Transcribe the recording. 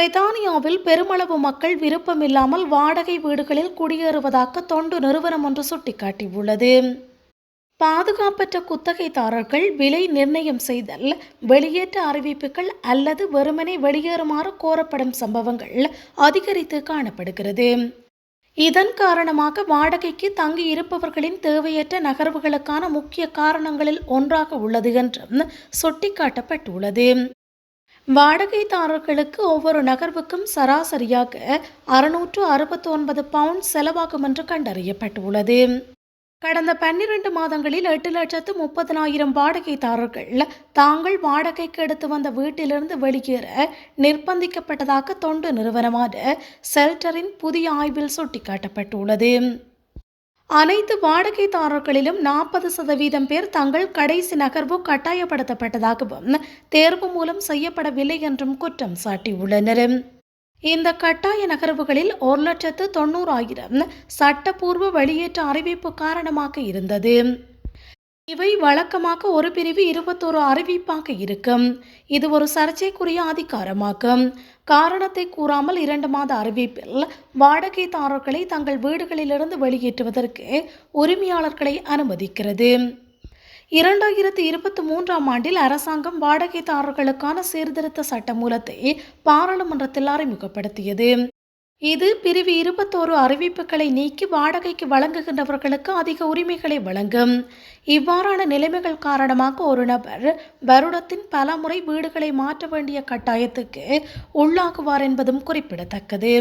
பிரித்தானியாவில் பெருமளவு மக்கள் விருப்பமில்லாமல் வாடகை வீடுகளில் குடியேறுவதாக தொண்டு நிறுவனம் ஒன்று சுட்டிக்காட்டியுள்ளது. பாதுகாப்பற்ற குத்தகைதாரர்கள் விலை நிர்ணயம் செய்தல் வெளியேற்ற அறிவிப்புகள் அல்லது வெறுமனே வெளியேறுமாறு கோரப்படும் சம்பவங்கள் அதிகரித்து காணப்படுகிறது. இதன் காரணமாக வாடகைக்கு தங்கி இருப்பவர்களின் தேவையற்ற நகர்வுகளுக்கான முக்கிய காரணங்களில் ஒன்றாக உள்ளது என்றும் சுட்டிக்காட்டப்பட்டுள்ளது. வாடகைதாரர்களுக்கு ஒவ்வொரு நகர்வுக்கும் சராசரியாக அறுநூற்று அறுபத்தொன்பது பவுண்ட் செலவாகும் என்று கண்டறியப்பட்டுள்ளது. கடந்த பன்னிரண்டு மாதங்களில் எட்டு லட்சத்து முப்பதனாயிரம் வாடகைதாரர்கள் தாங்கள் வாடகைக்கு எடுத்து வந்த வீட்டிலிருந்து வெளியேற நிர்பந்திக்கப்பட்டதாக தொண்டு நிறுவனமான செல்டரின் புதிய ஆய்வில் சுட்டிக்காட்டப்பட்டுள்ளது. அனைத்து வாடகைதாரர்களிலும் நாற்பது சதவீதம் பேர் தங்கள் கடைசி நகர்வு கட்டாயப்படுத்தப்பட்டதாகவும் தேர்வு மூலம் செய்யப்படவில்லை என்றும் குற்றம் சாட்டியுள்ளனர். இந்த கட்டாய நகர்வுகளில் ஒரு லட்சத்து தொண்ணூறாயிரம் சட்டப்பூர்வ வெளியேற்ற அறிவிப்பு காரணமாக இருந்தது. இவை வழக்கமாக ஒரு பிரிவு இருபத்தொரு அறிவிப்பாக இருக்கும். இது ஒரு சர்ச்சைக்குரிய அதிகாரமாகும். காரணத்தை கூறாமல் இரண்டு மாத அறிவிப்பில் வாடகைதாரர்களை தங்கள் வீடுகளிலிருந்து வெளியேற்றுவதற்கு உரிமையாளர்களை அனுமதிக்கிறது. இரண்டாயிரத்தி இருபத்தி மூன்றாம் ஆண்டில் அரசாங்கம் வாடகைதாரர்களுக்கான சீர்திருத்த சட்ட மூலத்தை பாராளுமன்றத்தில் அறிமுகப்படுத்தியது. இது பிரிவு இருபத்தோரு அறிவிப்புகளை நீக்கி வாடகைக்கு வழங்குகின்றவர்களுக்கு அதிக உரிமைகளை வழங்கும். இவ்வாறான நிலைமைகள் காரணமாக ஒரு நபர் வருடத்தின் பல முறை வீடுகளை மாற்ற வேண்டிய கட்டாயத்துக்கு உள்ளாகுவார் என்பதும் குறிப்பிடத்தக்கது.